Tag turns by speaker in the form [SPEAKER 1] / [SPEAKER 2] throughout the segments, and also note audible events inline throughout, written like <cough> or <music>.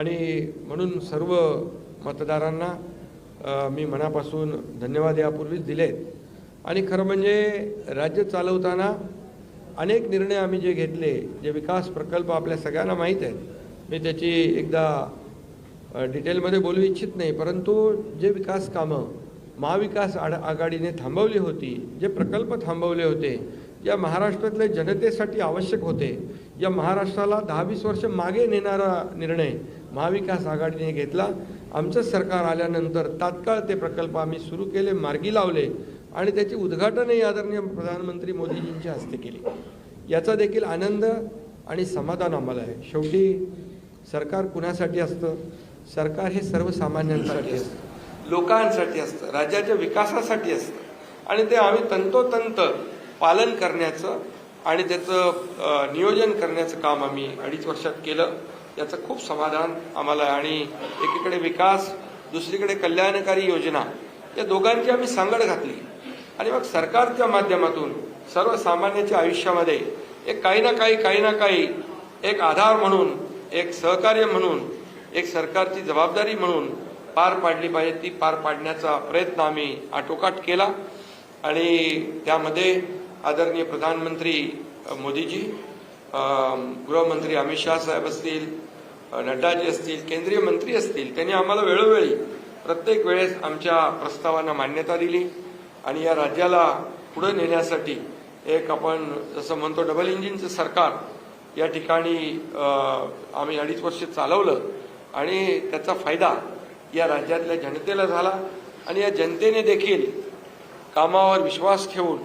[SPEAKER 1] आणि म्हणून सर्व मतदारांना मी मनापासून धन्यवाद यापूर्वीच दिलेत. आणि खरं म्हणजे राज्य चालवताना अनेक निर्णय आम्ही जे घेतले जे विकास प्रकल्प आपल्या सगळ्यांना माहीत आहेत मी त्याची एकदा डिटेलमध्ये बोलू इच्छित नाही परंतु जे विकास कामं महाविकास आड आघाडीने थांबवली होती जे प्रकल्प थांबवले होते या महाराष्ट्रातल्या जनतेसाठी आवश्यक होते. या महाराष्ट्राला दहा वीस वर्ष मागे नेणारा निर्णय महाविकास आघाडीने घेतला. आमचं सरकार आल्यानंतर तात्काळ ते प्रकल्प आम्ही सुरू केले मार्गी लावले आणि त्याची उद्घाटनही आदरणीय प्रधानमंत्री मोदीजींच्या हस्ते केली. याचा देखील आनंद आणि समाधान आम्हाला आहे. शेवटी सरकार कुणासाठी असतं? सरकार हे सर्वसामान्यांसाठी असतं. लोकांसाठी असतं. राज्याच्या विकासासाठी असतं. आणि ते आम्ही तंतोतंत पालन करण्याचं आणि त्याचं नियोजन करण्याचं काम आम्ही अडीच वर्षात केलं. याचं खूप समाधान आम्हाला आणि एकीकडे विकास दुसरीकडे कल्याणकारी योजना या दोघांची आम्ही सांगड घातली. आणि मग सरकारच्या माध्यमातून सर्वसामान्याच्या आयुष्यामध्ये एक काही ना काही काही ना काही एक आधार म्हणून एक सहकार्य म्हणून एक सरकारची जबाबदारी म्हणून पार पाडली पाहिजे. ती पार पाडण्याचा प्रयत्न आम्ही आटोकाट केला. आणि त्यामध्ये आदरणीय प्रधानमंत्री मोदीजी गृहमंत्री अमित शहा साहेब असतील नड्डाजी असतील केंद्रीय मंत्री असतील त्यांनी आम्हाला वेळोवेळी प्रत्येक वेळेस आमच्या प्रस्तावांना मान्यता दिली आणि या राज्याला पुढे नेण्यासाठी एक आपण जसं म्हणतो डबल इंजिनचं सरकार या ठिकाणी आम्ही अडीच वर्ष चालवलं आणि त्याचा फायदा या राज्यातल्या जनतेला झाला आणि या जनतेने देखील कामावर विश्वास ठेवून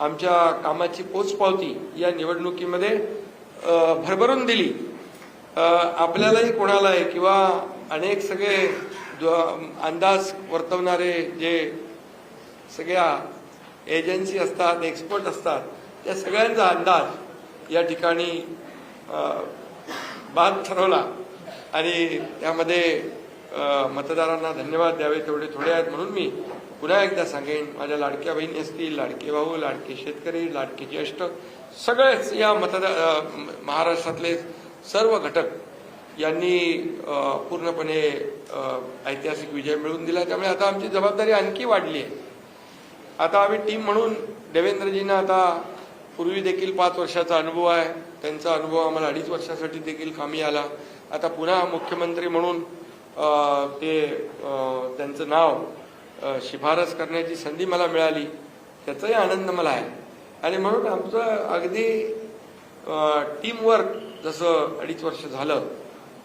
[SPEAKER 1] आमच्या कामाची पोचपावती या निवडणुकीमध्ये भरभरून दिली. आपल्यालाही कोणालाही किंवा अनेक सगळे जो अंदाज वर्तवणारे जे सगळ्या एजन्सी असतात एक्सपर्ट असतात त्या सगळ्यांचा अंदाज या ठिकाणी बाद ठरवला. आणि त्यामध्ये मतदारांना धन्यवाद द्यावे तेवढे थोडे आहेत म्हणून मी पुन्हा एकदा सांगेन माझ्या लाडक्या बहिणी असतील लाडके भाऊ लाडके शेतकरी लाडके ज्येष्ठ सगळेच या मतदार महाराष्ट्रातले सर्व घटक यांनी पूर्णपणे ऐतिहासिक विजय मिळवून दिला. त्यामुळे आता आमची जबाबदारी आणखी वाढली आहे. आता आम्ही टीम म्हणून देवेंद्रजींना आता पूर्वी देखील पाच वर्षाचा अनुभव आहे. त्यांचा अनुभव आम्हाला अडीच वर्षासाठी देखील कामी आला. आता पुन्हा मुख्यमंत्री म्हणून ते त्यांचं नाव शिफारस करण्याची संधी मला मिळाली. त्याचाही आनंद मला आहे. आणि म्हणून आमचं अगदी टीमवर्क जसं अडीच वर्ष झालं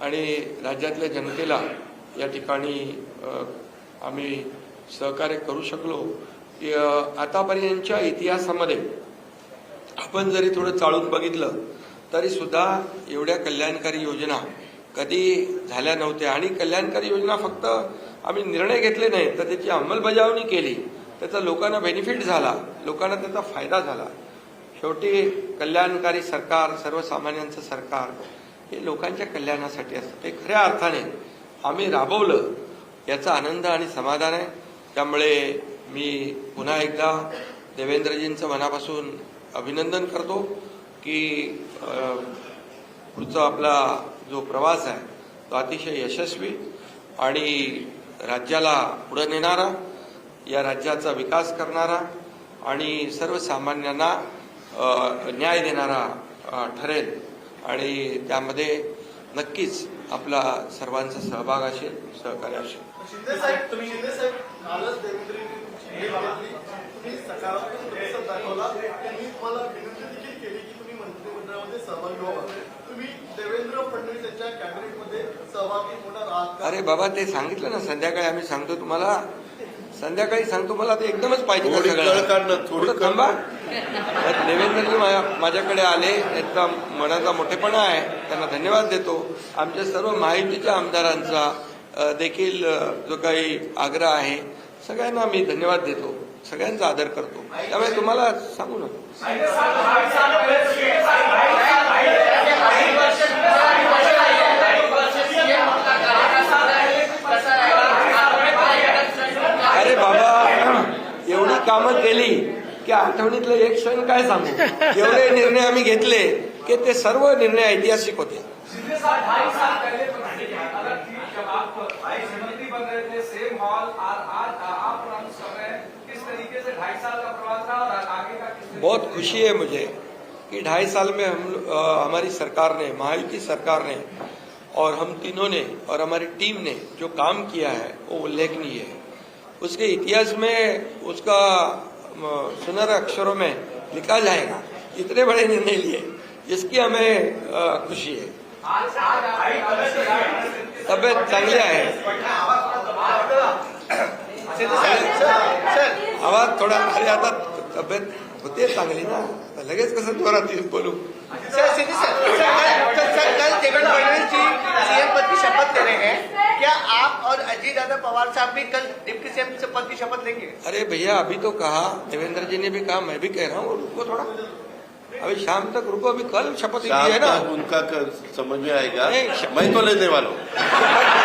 [SPEAKER 1] आणि राज्यातल्या जनतेला या ठिकाणी आम्ही सहकार्य करू शकलो की, आतापर्यंतच्या इतिहासामध्ये आपण जरी थोडं चाळून बघितलं तरी सुद्धा एवढ्या कल्याणकारी योजना कधी झाल्या नव्हत्या. आणि कल्याणकारी योजना फक्त आम्ही निर्णय घेतले नाही तर त्याची अंमलबजावणी केली. त्याचा लोकांना बेनिफिट झाला. लोकांना त्याचा फायदा झाला. शेवटी कल्याणकारी सरकार सर्वसामान्यांचं सरकार हे लोकांच्या कल्याणासाठी असतं. ते खऱ्या अर्थाने आम्ही राबवलं. याचा आनंद आणि समाधान आहे. त्यामुळे मी पुन्हा एकदा देवेंद्रजींचं मनापासून अभिनंदन करतो की पुढचं आपला जो प्रवास आहे तो अतिशय यशस्वी आणि राज्याला पुढे नेणारा या राज्याचा विकास करणारा आणि सर्वसामान्यांना न्याय देणारा ठरेल. आणि त्यामध्ये नक्कीच आपला सर्वांचा सहभाग असेल सहकार्य असेल.
[SPEAKER 2] सकारात्मक मंत्रिमंडळामध्ये सहभागी व्हावा. तुम्ही देवेंद्र फडणवीस यांच्या कॅबिनेटमध्ये सहभागी होणार आहात का?
[SPEAKER 1] अरे बाबा ते सांगितलं ना संध्याकाळी आम्ही सांगतो तुम्हाला. संध्याकाळी सांगतो मला ते एकदमच पाहिजे का
[SPEAKER 3] थोडी
[SPEAKER 1] सगळं? थांबा. देवेंद्रजी माझ्या- माझ्याकडे आले त्यांचा मनाचा मोठेपणा आहे त्यांना धन्यवाद देतो. आमच्या सर्व माहितीच्या आमदारांचा देखील जो काही आग्रह आहे सगळ्यांना मी धन्यवाद देतो. सगळ्यांचा आदर करतो. त्यामुळे तुम्हाला सांगू ना अरे बाबा एवढी कामं केली की आठवणीतलं एक क्षण काय सांगू? एवढे निर्णय आम्ही घेतले की ते सर्व निर्णय ऐतिहासिक होते. बहुत खुशी है मुझे कि ढाई साल में हम अ, हमारी सरकार ने महायुति सरकार ने और हम तीनों ने और हमारी टीम ने जो काम किया है वो उल्लेखनीय है। उसके इतिहास में उसका सुनहरे अक्षरों में लिखा जाएगा इतने बड़े निर्णय लिए इसकी हमें खुशी है। तब्येत चांगली आहे आवाज़ थोडा अरे आता तब्येत होते चांगली ना? आता लगेच कसं जोरात येऊन बोलू.
[SPEAKER 4] सर सिद्धू सर सर कल देवेंद्र फडणवीस जी सीएम पद की शपथ ले रहे हैं। क्या आप और अजीत दादा पवार साहब भी कल डिप्टी सीएम से पद की शपथ लेंगे?
[SPEAKER 1] अरे भैया अभी तो कहा देवेंद्र जी ने भी कहा मैं भी कह रहा हूँ रुको थोड़ा। अभी शाम तक रुको अभी कल शपथ ली है ना?
[SPEAKER 5] उनका कर, समझ में आएगा। मैं तो लेने वाला हूँ। <laughs>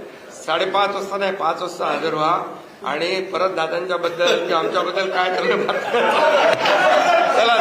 [SPEAKER 1] साडेपाच वाजता नाही पाच वाजता हजर व्हा. आणि परत दादांच्या बद्दल म्हणजे आमच्याबद्दल काय ठरलं <laughs> चला